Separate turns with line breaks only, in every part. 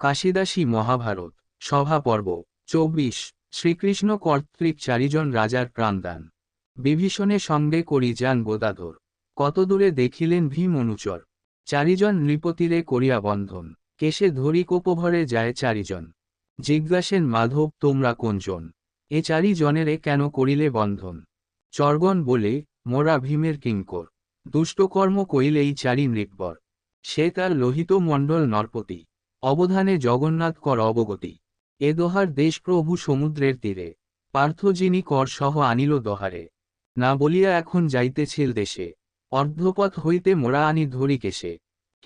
কাশিদাসী মহাভারত, সভা পর্ব, চব্বিশ। শ্রীকৃষ্ণ কর্তৃক চারিজন রাজার প্রাণদান। বিভীষণের সঙ্গে করি যান গোদাধর। কত দূরে দেখিলেন ভীম অনুচর? চারিজন নৃপতিরে করিয়া বন্ধন। কেশে ধরি কোপভরে যায় চারিজন। জিজ্ঞাসেন, মাধব, তোমরা কোনজন? এ চারিজনেরে কেন করিলে বন্ধন? চর্গণ বলে, মোরা ভীমের কিঙ্কর। দুষ্টকর্ম কইলেই চারি নৃপবর। সে তার লোহিত মণ্ডল নরপতি। অবধানে জগন্নাথ কর অবগতি। এ দোহার দেশপ্রভু সমুদ্রের তীরে। পার্থ যিনি কর সহ আনিল দোহারে। না বলিয়া এখন যাইতেছিল দেশে। অর্ধপথ হইতে মোরা আনি ধরি কেশে।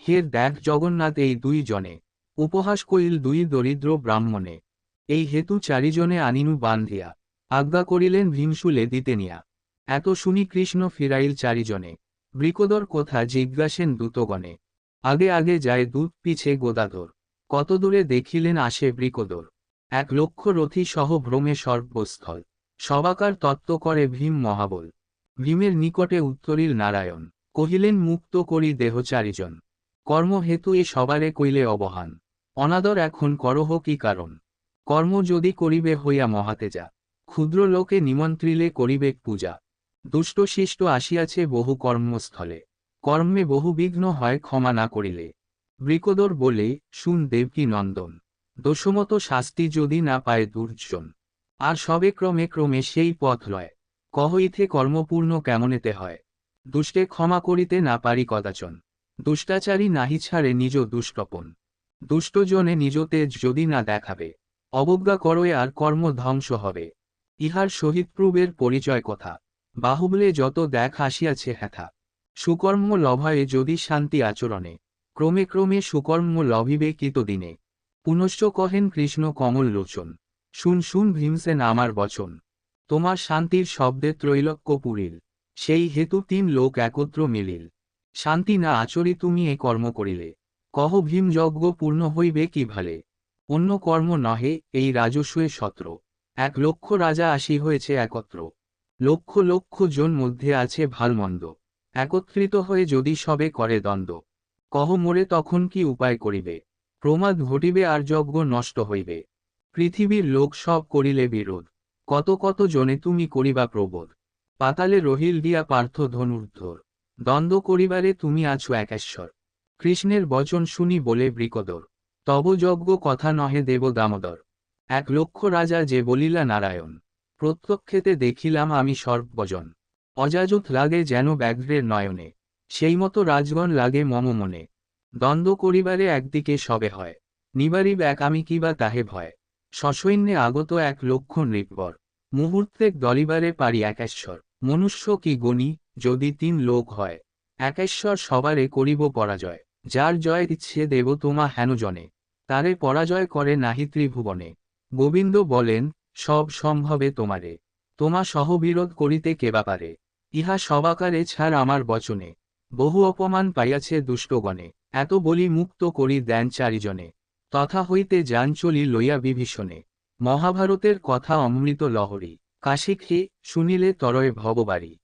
হের দেখ জগন্নাথ এই দুই জনে। উপহাস কইল দুই দরিদ্র ব্রাহ্মণে। এই হেতু চারিজনে আনিনু বান্ধিয়া। আজ্ঞা করিলেন ভীমশুলে দিতে নিয়া। এত শুনি কৃষ্ণ ফিরাইল চারিজনে। বৃকদর কথা জিজ্ঞাসেন দূতগণে। আগে আগে যায় দূত, পিছে গোদাধর। কত দূরে দেখিলেন আসে বৃকদর এক লক্ষ রথী সহ ভ্রমে সর্বস্থল। সবাকার তত্ত্ব করে ভীম মহাবল। ভীমের নিকটে উত্তরিল নারায়ণ। কহিলেন, মুক্ত করি দেহ চারিজন। কর্মহেতু এ সবারে কইলে অবহান। অনাদর এখন করহ কি কারণ? কর্ম যদি করিবে হইয়া মহাতেজা ক্ষুদ্র লোকে নিমন্ত্রিলে করিবেক পূজা। দুষ্টশিষ্ট আসিয়াছে বহু কর্মস্থলে। কর্মে বহু বিঘ্ন হয় ক্ষমা না করিলে। বৃকদর বলে, শুন দেবকী নন্দন, দোষমত শাস্তি যদি না পায় দুর্জন। আর সবে ক্রমে ক্রমে সেই পথ লয়। কহ ইথে কর্মপূর্ণ কেমনেতে হয়? দুষ্টে ক্ষমা করিতে না পারি কদাচন। দুষ্টাচারী নাহি ছাড়ে নিজ দুষ্টপন দুষ্টজনে নিজ তেজ যদি না দেখাবে, অবজ্ঞা করয়ে আর কর্ম ধ্বংস হবে। ইহার সহিত প্রূবের পরিচয় কথা। বাহুবলে যত দেখ আসিয়াছে হ্যাথা সুকর্ম লভয়ে যদি শান্তি আচরণে ক্রমে ক্রমে সুকর্ম লভিবে কিতদিনে পুনশ্চ কহেন কৃষ্ণ কমল লোচন। শুন শুন ভীমসেন আমার বচন। তোমার শান্তির শব্দে ত্রৈলক্য পুরিল। সেই হেতু তিন লোক একত্র মিলিল। শান্তি না আচরি তুমি এ কর্ম করিলে। কহ ভীম, যজ্ঞ পূর্ণ হইবে কি ভালে? অন্য কর্ম নহে, এই রাজস্বয়ে সত্র। এক লক্ষ রাজা আসি হয়েছে একত্র। লক্ষ লক্ষ জন মধ্যে আছে ভালমন্দ। একত্রিত হয়ে যদি সবে করে দ্বন্দ্ব। কহ মোরে তখন কি উপায় করিবে? প্রমাদ ঘটিবে আর যজ্ঞ নষ্ট হইবে। পৃথিবীর লোক সব করিলে বিরোধ। কত কত জনে তুমি করিবা প্রবোধ। পাতালে রহিল দিয়া পার্থ ধনুর্ধর। দ্বন্দ্ব করিবারে তুমি আছো একেশ্বর কৃষ্ণের বচন শুনি বলে বৃকদর। তব যজ্ঞ কথা নহে দেব দামোদর। এক লক্ষ রাজা যে বলিলা নারায়ণ। প্রত্যক্ষেতে দেখিলাম আমি সর্বজন। অযাজত লাগে যেন ব্যাঘ্রের নয়নে। সেই মতো রাজগণ লাগে মম মনে। দ্বন্দ্ব করিবারে একদিকে সবে হয়, নিবারিব এক আমি কিবা তাহে ভয়। সসৈন্যে আগত এক লক্ষ নৃপবর মুহূর্তে দলিবারে পারি একেশ্বর মনুষ্য কি গণি, যদি তিন লোক হয় একেশ্বর সবারে করিব পরাজয়। যার জয় ইচ্ছে দেব তোমা হেন জনে, তারে পরাজয় করে নাহি ত্রিভুবনে। গোবিন্দ বলেন, সব সম্ভবে তোমারে, তোমা সহবিরোধ করিতে কে পারে। ইহা সবাকারে ছাড় আমার বচনে। বহু অপমান পাইয়াছে দুষ্টগণে, এত বলি মুক্ত করি দেন চারিজনে। তথা হইতে যান চলি লইয়া বিভীষণে। মহাভারতের কথা অমৃত লহরী। কাশিক্ষে শুনিলে তরয় ভববারী।